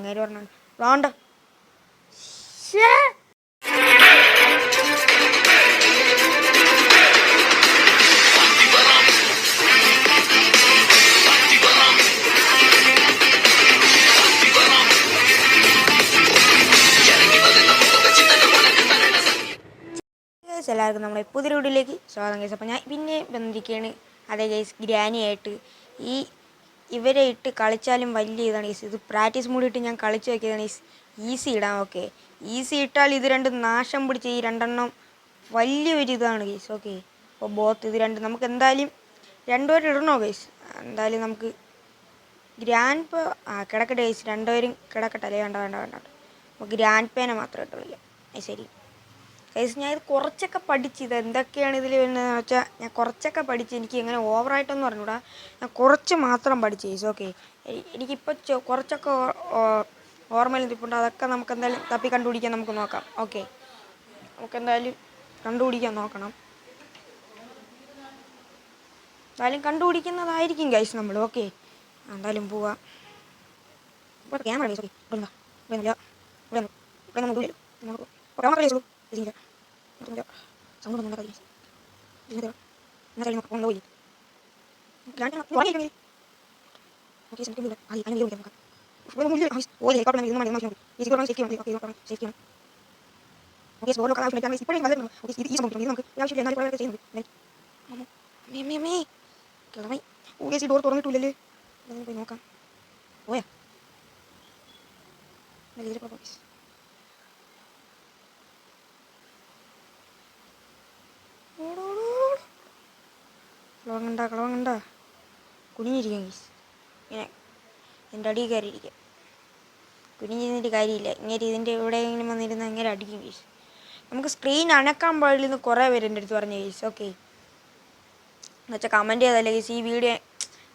അങ്ങേര് പറഞ്ഞു വേണ്ട എല്ലാവർക്കും നമ്മുടെ പുതിയ വീഡിയോയിലേക്ക് സ്വാഗതം കേസ് അപ്പോൾ ഞാൻ പിന്നെ ബന്ധിക്കുകയാണ് അതേ കേസ് ഗ്രാനിയായിട്ട് ഈ ഇവരെ ഇട്ട് കളിച്ചാലും വലിയ ഇതാണ് ഈസ്. ഇത് പ്രാക്ടീസ് മൂടി ഇട്ട് ഞാൻ കളിച്ച് നോക്കിയതാണ് ഈസ്. ഈസി ഇടാം ഓക്കെ. ഈസി ഇട്ടാൽ ഇത് രണ്ടും നാശം പിടിച്ച ഈ രണ്ടെണ്ണം വലിയൊരു ഇതാണ് കേസ് ഓക്കെ. അപ്പോൾ ബോത്ത് ഇത് രണ്ട് നമുക്ക് എന്തായാലും രണ്ടുപേരും ഇടണോ കേസ് എന്തായാലും നമുക്ക് ഗ്രാൻഡ് പേ ആ കിടക്കട്ടെ കേസ് രണ്ടുപേരും കിടക്കട്ടെ. അല്ലേ? വേണ്ട വേണ്ട വേണ്ട അപ്പോൾ ഗ്രാൻഡ് പേനെ മാത്രം ഇട്ടുള്ളൂ. ശരി. കേസ് ഞാൻ ഇത് കുറച്ചൊക്കെ പഠിച്ച് ഇത് എന്തൊക്കെയാണ് ഇതിൽ വരുന്നതെന്ന് വെച്ചാൽ ഞാൻ കുറച്ചൊക്കെ പഠിച്ച് എനിക്ക് ഇങ്ങനെ ഓവറായിട്ടൊന്നും പറഞ്ഞുകൂടാ ഞാൻ കുറച്ച് മാത്രം പഠിച്ച് കേസ് ഓക്കെ എനിക്കിപ്പോൾ കുറച്ചൊക്കെ ഓർമ്മയിൽ നിൽപ്പുണ്ട്. അതൊക്കെ നമുക്ക് എന്തായാലും തപ്പി കണ്ടുപിടിക്കാൻ നമുക്ക് നോക്കാം. ഓക്കെ നമുക്ക് എന്തായാലും കണ്ടുപിടിക്കാൻ നോക്കണം. എന്തായാലും കണ്ടുപിടിക്കുന്നതായിരിക്കും ഗൈസ് നമ്മൾ ഓക്കെ എന്തായാലും പോവാം. ക്യാമറ ഗൈസ് ഇവിടെ. ഇവിടെ ഇവിടെ നമുക്ക് ഇതില്ല ഒന്നുമില്ല സൗണ്ട് ഒന്നും ഗൈസ് ഇതില്ല എന്നാ കഴിഞ്ഞു നോക്കാം പോയി ഓക്കെ സെന്റില്ല ആയി അതിനെ വിളിക്കാം നോക്കാം. ഗൈസ് ഓ ഹെലികോപ്റ്റർ നിന്ന് മതി മതി ഈ സിഗോറ സേഫ്റ്റി ആണ് ഓക്കെ നോക്കാം സേഫ്റ്റി ആണ് ഓക്കെ സ്കോർ നോക്കാൻ ആവശ്യമില്ല. ഇപ്പോഴേ വന്നിരുന്നു ഓക്കെ ഇത് ഈ സംഭവം ഇത് നമുക്ക് ആവശ്യമില്ല. എന്നാലും മേ മേ കിളവൈ ഓ ഈ ഡോർ തുറന്നിട്ടില്ലല്ലേ? നമുക്ക് പോയി നോക്കാം. പോയാ? നല്ല ഇതിൽ പോകാം ഗൈസ് കളവങ്ങണ്ട കളവങ്ങണ്ട കുനിഞ്ഞിരിക്കാം ഗീസ് ഇങ്ങനെ. ഇതിന്റെ അടിയിൽ കയറിയിരിക്കാം. കുനിഞ്ഞിരുന്നിട്ട് കാര്യമില്ല. ഇങ്ങനെ ഇതിന്റെ എവിടെയെങ്കിലും വന്നിരുന്ന് അങ്ങനെ അടിക്കും ഗീസ് നമുക്ക് സ്ക്രീൻ അനക്കാൻ പാടില്ലെന്ന് കുറേ പേര് എന്റെ അടുത്ത് പറഞ്ഞു ഗീസ് ഓക്കെ എന്നുവെച്ചാൽ കമന്റ് ചെയ്തല്ലേ ഗീസ് ഈ വീഡിയോ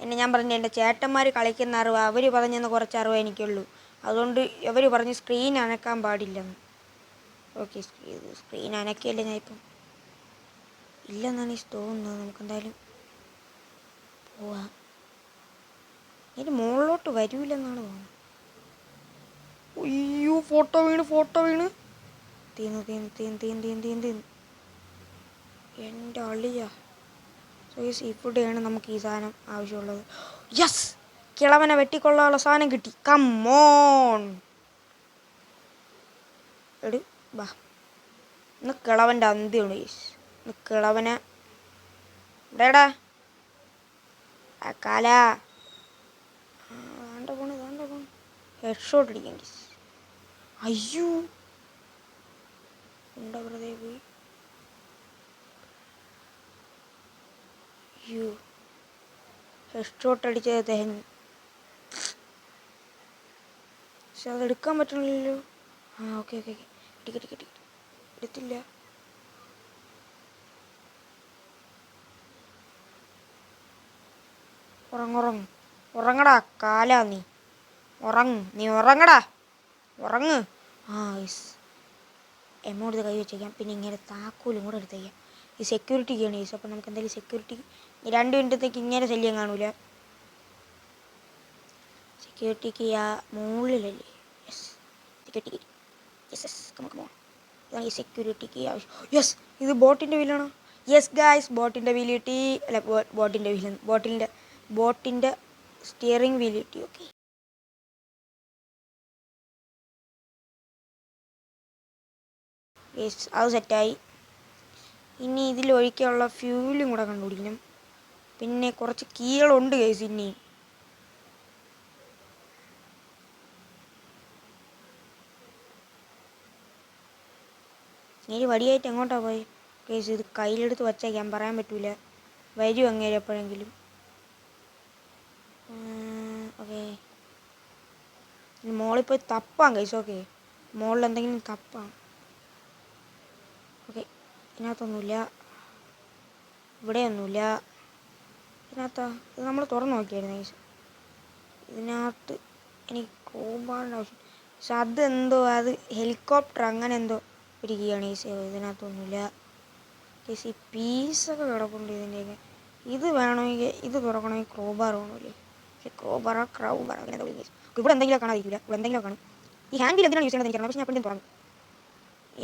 എന്നെ ഞാൻ പറഞ്ഞു എന്റെ ചേട്ടന്മാർ കളിക്കുന്ന അറിവ് അവർ പറഞ്ഞെന്ന് കുറച്ച് അറിവ് എനിക്കുള്ളൂ. അതുകൊണ്ട് അവർ പറഞ്ഞ് സ്ക്രീൻ അനക്കാൻ പാടില്ലെന്ന്. ഓക്കെ സ്ക്രീൻ അനക്കിയല്ലേ ഞാൻ ഇപ്പം? ഇല്ലെന്നാണ് തോന്നുന്നത്. നമുക്ക് എന്തായാലും പോവാം. ഇനി മുകളിലോട്ട് വരൂലെന്നാണ് തോന്നുന്നത് അയ്യോ ഫോട്ടോ വീണ് ഫോട്ടോ വീണ്. തീന്ന് തീന്ന് തീന്ന് തീന്ന് തീന്ന് തീന്ന് തീന്ന് എന്റെ അളിയ. സോ യെസ് ഇവിടെയാണ് നമുക്ക് ഈ സാധനം ആവശ്യമുള്ളത്. യെസ് കിളവനെ വെട്ടിക്കൊള്ളാനുള്ള സാധനം കിട്ടി. കമ്മോൺ എടി ബാ ഇന്ന് കിളവന്റെ അന്ത്യമാണ് യെസ് ഇന്ന് കിളവനെ ഇവിടെടാ ആ കാല വേണ്ട പോണ് വേണ്ട പോണ്. ഹെഡ് ഷോട്ട് അയ്യോ. ഉണ്ട വെറുതെ പോയി? അയ്യോ. ഹെഡ് ഷോട്ട് അടിച്ചത് അദ്ദേഹം പക്ഷെ അതെടുക്കാൻ പറ്റണില്ലല്ലോ. ആ ഓക്കെ ഓക്കെ ഓക്കെ. ടിക്കറ്റ് എടുത്തില്ല. ഉറങ്ങുറങ്ങ്. ഉറങ്ങടാ കാലാ നീ. ഉറങ് നീ ഉറങ്ങടാ. ഉറങ്ങ്. ആ യെസ് എമൗണ്ട് കൈ വെച്ചേക്കാം. പിന്നെ ഇങ്ങനെ താക്കോലും കൂടെ എടുത്തേക്കാം ഈ സെക്യൂരിറ്റിക്കാണ് ഈസ് അപ്പം നമുക്ക് എന്തായാലും സെക്യൂരിറ്റി രണ്ട് മിനിറ്റത്തേക്ക് ഇങ്ങനെ ശല്യം കാണൂല. സെക്യൂരിറ്റിക്ക് ആ മുകളിലല്ലേ? യെസ് സെക്യൂരിറ്റി യെസ് യെസ് നമുക്ക് പോകാം ഇതാണ് ഈ സെക്യൂരിറ്റിക്ക് ആവശ്യം. യെസ് ഇത് ബോട്ടിന്റെ വീലാണോ യെസ് ഗായ്സ് ബോട്ടിന്റെ വീൽ കിട്ടി. അല്ല ബോട്ടിന്റെ വീലാണ് ബോട്ടിന്റെ ബോട്ടിന്റെ സ്റ്റിയറിംഗ് വീൽ കിട്ടി ഓക്കെ യെസ് അത് സെറ്റായി ഇനി ഇതിൽ ഒഴിക്കാനുള്ള ഫ്യൂലും കൂടെ കണ്ടുപിടിക്കണം. പിന്നെ കുറച്ച് കീകളുണ്ട് കേസ് ഇനിയും ഇനി വടിയായിട്ട് എങ്ങോട്ടാണ് പോയി? കേസ് ഇത് കയ്യിലെടുത്ത് വച്ചേക്കാൻ പറയാൻ പറ്റൂല. വരും അങ്ങേരെ എപ്പോഴെങ്കിലും. ഓക്കെ മോളിൽ പോയി തപ്പാം കഴിച്ചു ഓക്കെ മോളിൽ എന്തെങ്കിലും തപ്പാം. ഓക്കെ ഇതിനകത്തൊന്നുമില്ല. ഇവിടെയൊന്നുമില്ല. ഇതിനകത്താ ഇത് നമ്മൾ തുറന്നു നോക്കിയായിരുന്നു കൈസ് ഇതിനകത്ത് എനിക്ക് കോമ്പാണ്ട് ആവശ്യം. പക്ഷെ അതെന്തോ അത് ഹെലികോപ്റ്റർ അങ്ങനെ എന്തോ ഇരിക്കുകയാണ് ഈ ഇതിനകത്തൊന്നുമില്ല. ഈ പീസൊക്കെ കിടപ്പുണ്ട് ഇതിന്റെയൊക്കെ ഇത് വേണമെങ്കിൽ ഇത് തുറക്കണമെങ്കിൽ ക്രോബാർ വേണമല്ലേ. പക്ഷെ ക്രോബാറോ അങ്ങനെ വിളിക്കും ഇവിടെ എന്തെങ്കിലും കാണാതിരിക്കില്ല ഇവിടെ എന്തെങ്കിലും കാണും. ഈ ഹാൻഡ് വീൽ എന്തിനാണ് യൂസ് ചെയ്യുന്നത് എനിക്കറിയാം പക്ഷേ ഞാൻ എപ്പോഴും തുറന്നു.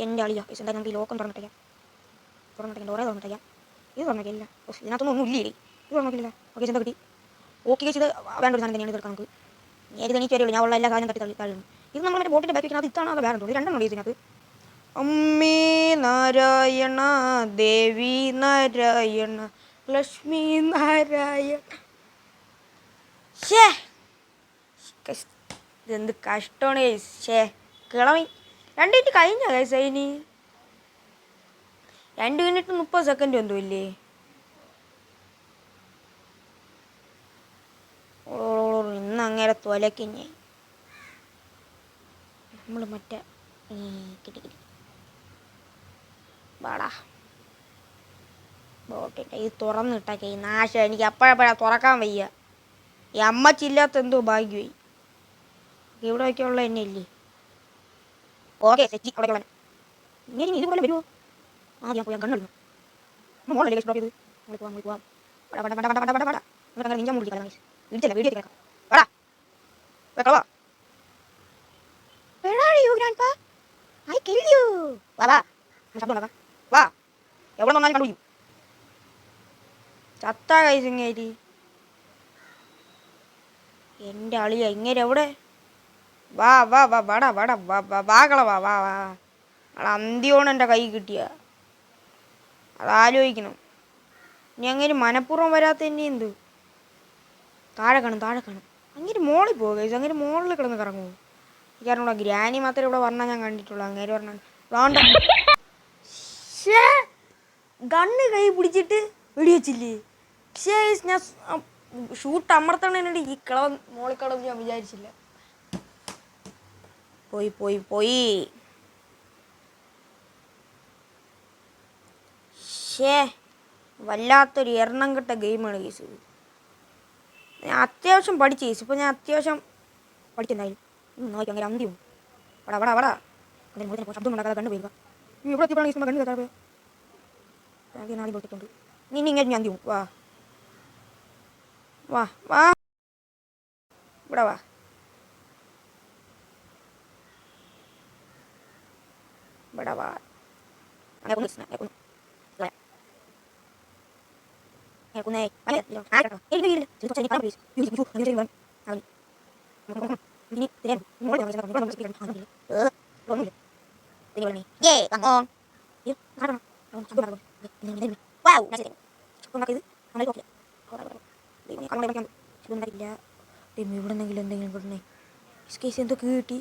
എന്റെ അളിയാ പക്ഷേ എന്താ നമുക്ക് ഈ ലോക്കം തുറന്നിട്ടേക്കാം തുറന്നിട്ടേക്കാം ഡോറേ തുറന്നിട്ടേക്കാം ഇത് തുറന്നിട്ടില്ല ഇതിനകത്തൊന്നും ഒന്നും ഇല്ലേ? ഇത് തുറന്നിട്ടില്ല ഓക്കെ എന്താ കിട്ടി? ഓക്കെ ഇത് വേണ്ട ഒരു സാധനം തന്നെയാണ് തീർക്കാം നമുക്ക്. ഏത് എനിക്ക് വരുള്ളൂ ഞാൻ ഉള്ള എല്ലാ കാര്യം തട്ടി തള്ളി താഴുന്നു ഇത് നമ്മൾ മറ്റേ ബോട്ടിന്റെ ബാക്കി വയ്ക്കുന്നത് ഇതാണ് അത് വേറെ തോന്നുന്നു രണ്ടെണ്ണം ഇതിനകത്ത്. അമ്മേ നാരായണ ദേവി നാരായണ ലക്ഷ്മി നാരായണ. ഷേ ഇതെന്ത് കഷ്ടമാണ് ഷേ കിളമി രണ്ട് മിനിറ്റ് കഴിഞ്ഞ കൈസ് അതിന് രണ്ട് മിനിറ്റ് മുപ്പത് സെക്കൻഡ് ഒന്നും ഇല്ലേ? ഇന്ന് അങ്ങനെ തൊലക്കിഞ്ഞേ നമ്മൾ മറ്റേ വാടാ ബോട്ടിന്റെ ഈ തുറന്നിട്ടൊക്കെ ഈ നാശം എനിക്ക് അപ്പോഴപ്പോഴാണ് തുറക്കാൻ വയ്യ ഈ അമ്മച്ചില്ലാത്ത എന്തോ ഭാഗ്യമായി. ഇവിടെ ഉള്ള എന്നെ ഇല്ലേ ഓക്കെ അവിടെ ഉള്ള ഇങ്ങനെ ഇതുപോലെ വരുമോ ആദ്യം പോയാൽ കണ്ണെടുന്നു മോളല്ലേ എക്സ്പ്ലോർ ചെയ്ത്? നമ്മൾ പോവാം നമ്മൾ പോവാം. അങ്ങനെ നിഞ്ചാൻ. വാ ചത്ത കൈസിങ്ങേരി എന്റെ അളിയ ഇങ്ങനെ എവിടെ? വാ വാ വാ വാടാ വാടാ വാ വാ വാകള വാ വാ വാ. അവിടെ അന്ത്യോണ് എന്റെ കൈ കിട്ടിയ. അതാലോചിക്കണം ഇനി അങ്ങനെ മനഃപൂർവം വരാത്ത എന്നെ എന്ത്? താഴെ കാണും താഴെ കാണും. അങ്ങനെ മോളിൽ പോകുക അങ്ങനെ മോളിൽ കിടന്ന് കറങ്ങുമോ എനിക്കറിഞ്ഞോ ഗ്രാനി മാത്രമേ ഇവിടെ പറഞ്ഞാൽ ഞാൻ കണ്ടിട്ടുള്ളൂ. അങ്ങേര് പറഞ്ഞാൽ വേണ്ട. ഗണ്ണ് കൈ പിടിച്ചിട്ട് വെടിവെച്ചില്ലേ? പക്ഷേ ഞാൻ ഷൂട്ട് അമർത്തണേനോട്. ഈ കിളവൻ മോളിക്കളവ് ഞാൻ വിചാരിച്ചില്ല. പോയി പോയി പോയി. ഷേ വല്ലാത്തൊരു എണ്ണം കിട്ട ഗെയിമാണ് കേസ് ഞാൻ അത്യാവശ്യം പഠിച്ചു കേസ് ഇപ്പോൾ ഞാൻ അത്യാവശ്യം പഠിക്കുന്നായിരുന്നു നോക്കി അങ്ങനെ അന്തിയും. വടാ വടാ വടാ. അങ്ങനെ മുഴുവൻ ശബ്ദം ഉണ്ടാക്കാതെ കണ്ടു പോയിരിക്കുക നീ ഇവിടെ എത്തിയപ്പോഴാണ് കേസ് കണ്ടു കേട്ടാ നാളെ പൊട്ടിട്ടുണ്ട് ഇങ്ങനെ ഞാൻ അന്തിയും. വാ. വാ വാ ഇവിടെ വാ ഇവിടെ വാ അങ്ങനെ ഒന്ന് അങ്ങനെ ഒന്ന് ഇവിടെ. അങ്ങനെ ഒന്ന് അല്ല, ഇല്ല, ആ, കേട്ടോ. ഏയ്, ഇല്ല, ഇല്ല, ഇല്ല. ചെറുപ്പം ചെറിയ കാര്യം please. യ്യോ, യ്യോ, അങ്ങനെ ചെയ്യ്, വേണം. അവൻ. ഇനി തിരിയാൻ. മോളെ ഞാൻ വിളിച്ചതാ, മോളെ വിളിച്ചതാ, ആ, ഒന്നുമില്ല. ഏ, ഒന്നുമില്ല. തിരി വരണേ. Yay, come on. അയ്യോ, ആരാണ്? അവൻ ശബ്ദം ഉണ്ടാക്കുന്നു. ദേ, ഇല്ല, ഇല്ല, ഇല്ല. Wow, nice setting. ശബ്ദം ഉണ്ടാക്കിയത് നമ്മളെ നോക്കില്ല. അവിടെ, അവിടെ, അവിടെ. ദൈവമേ, ദൈവമേ, ഇവിടെ എന്തെങ്കിലും എന്തെങ്കിലും കിട്ടണേ കേസ് എന്തൊക്കെ കിട്ടി?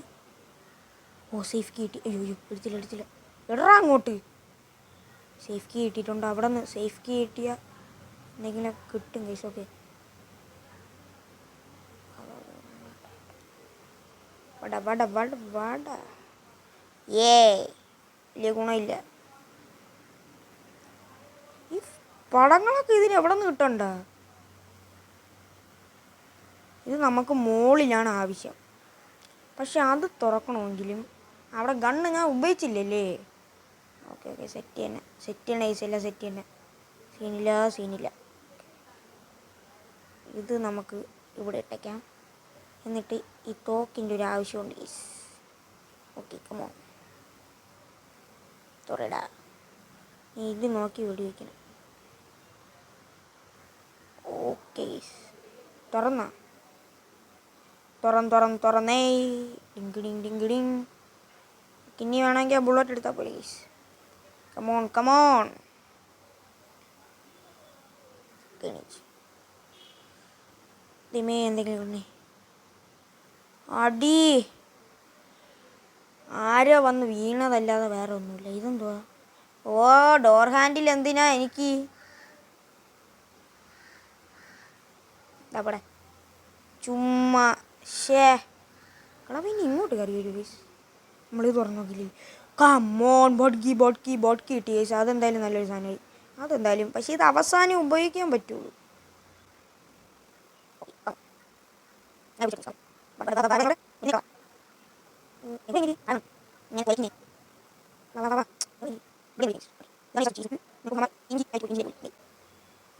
ഓ സേഫ് കിട്ടി. അയ്യോ അയ്യോ എടുത്തില്ല എടുത്തില്ല എടാ അങ്ങോട്ട്. സേഫ് കീ കിട്ടിയിട്ടുണ്ട് അവിടെ നിന്ന് സേഫ് കീ കിട്ടിയ എന്തെങ്കിലും കിട്ടും കേസ് ഓക്കെ വട വട വട വട. ഏ വലിയ ഗുണമില്ല. ഈ പടങ്ങളൊക്കെ ഇതിന് എവിടെ നിന്ന് കിട്ടണ്ട? ഇത് നമുക്ക് മുകളിലാണ് ആവശ്യം. പക്ഷെ അത് തുറക്കണമെങ്കിലും അവിടെ ഗണ്ണ് ഞാൻ ഉപയോഗിച്ചില്ലല്ലേ? ഓക്കെ ഓക്കെ സെറ്റ് ചെയ്യണേ. സെറ്റ് ചെയ്യണ ഐസല്ല സെറ്റ് ചെയ്യണേ. സീനില്ല സീനില്ല ഇത് നമുക്ക് ഇവിടെ ഇട്ടേക്കാം. എന്നിട്ട് ഈ തോക്കിന്റെ ഒരു ആവശ്യമുണ്ട്. ഈസ് ഓക്കെ കമോ തുറടാ ഇത് നോക്കി വെടി വയ്ക്കണം ഓക്കെ തുറന്ന? തുറന്ന് തുറന്ന് തുറന്നേ. ഡിങ്ക് ഡിങ് ഡിങ്ക് ഡിങ്. ഇനി വേണമെങ്കിൽ ബുള്ളറ്റ് എടുത്താൽ പ്ലീസ് കമോൺ കമോൺ ദിമേ എന്തെങ്കിലും അടി. ആരോ വന്ന് വീണതല്ലാതെ വേറെ ഒന്നുമില്ല. ഇതെന്തുവാ? ഓ ഡോർ ഹാൻഡിൽ എന്തിനാ എനിക്ക്? ചുമ്മാ ഷേ ഇനി ഇങ്ങോട്ട് കയറി വരൂ ഗൈസ് നമ്മൾ തുറന്നു നോക്കില്ലേ? കമ്മോൺ ബോട്ട്കി ബോട്ട്കി ബോട്ട്കി കിട്ടി ഗൈസ് അതെന്തായാലും നല്ലൊരു സാധനമായി. അതെന്തായാലും പക്ഷേ ഇത് അവസാനം ഉപയോഗിക്കാൻ പറ്റുള്ളൂ.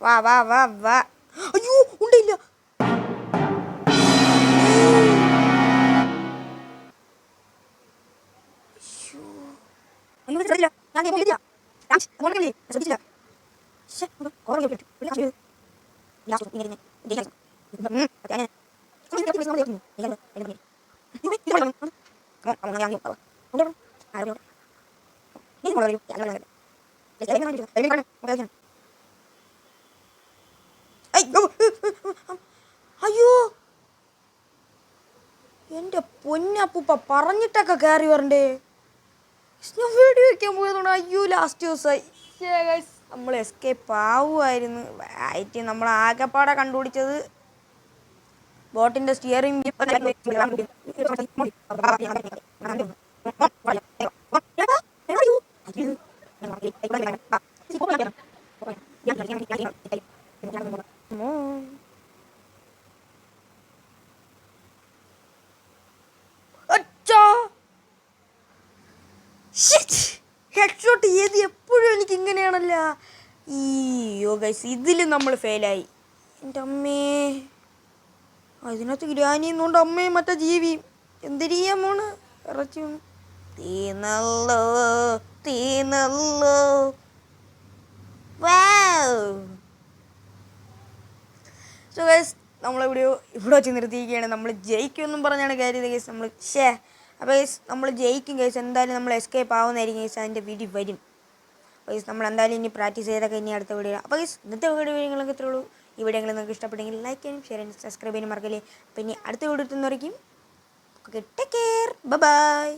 വാ വാ വാ വാ. അയ്യോ ഉണ്ടില്ല ഞാൻ കാണിച്ചു? എങ്ങനെ കാണും? നമുക്ക് കളിക്കാം. അയ്യോ എന്റെ പൊന്നപ്പൂപ്പ പറഞ്ഞിട്ടൊക്കെ കയറി വരണ്ടേ ഞാൻ വീഡിയോ വയ്ക്കാൻ പോയതുകൊണ്ട് അയ്യോ ലാസ്റ്റ് ദിവസമായി നമ്മൾ എസ്കേപ്പ് ആവുമായിരുന്നു ആയിട്ട് നമ്മൾ ആകെപ്പാടെ കണ്ടുപിടിച്ചത് ബോട്ടിന്റെ സ്റ്റിയറിംഗ് അച്ഛാ! ഹെഡ്ഷോട്ട് ഏത് എപ്പോഴും എനിക്ക് ഇങ്ങനെയാണല്ല. ഈയോ ഗൈസ് ഇതിൽ നമ്മൾ ഫെയിലായി എന്റെ അമ്മേ. അതിനകത്ത് ഗ്രാനി എന്നുകൊണ്ട് അമ്മയും മറ്റേ ജീവിയും എന്തിരിയാൻ പോണ് ഇറച്ചി തീനല്ലോ തീന്നല്ലോ സോ ഗൈസ് നമ്മളെ ഇവിടെ വെച്ച് നിർത്തിയിരിക്കുകയാണ്. നമ്മൾ ജയിക്കുമെന്നും പറഞ്ഞാണ് കാര്യം ഗൈസ് നമ്മൾ ഷേ അപ്പോൾ ഗൈസ് നമ്മൾ ജയിക്കും ഗൈസ് എന്തായാലും നമ്മൾ എസ്കേപ്പ് ആവുന്നതായിരിക്കും ഗൈസ് അതിന്റെ വീഡിയോ വരും. ഗൈസ് നമ്മൾ എന്തായാലും ഇനി പ്രാക്ടീസ് ചെയ്തൊക്കെ ഇനി അടുത്ത വീഡിയോ അപ്പോൾ ഗൈസ് ഇന്നത്തെ വീഡിയോ വീഡിയോകളൊക്കെ ഇത്രേ ഉള്ളൂ. ഈ വീഡിയോ നിങ്ങൾക്ക് ഇഷ്ടപ്പെട്ടെങ്കിൽ ലൈക്ക് ചെയ്യാനും ഷെയർ ചെയ്യാനും സബ്സ്ക്രൈബ് ചെയ്യാനും മറക്കല്ലേ. പിന്നെ അടുത്ത വീഡിയോ എത്തുന്നവരേക്കും ഓക്കെ ടേക്ക് കെയർ ബൈ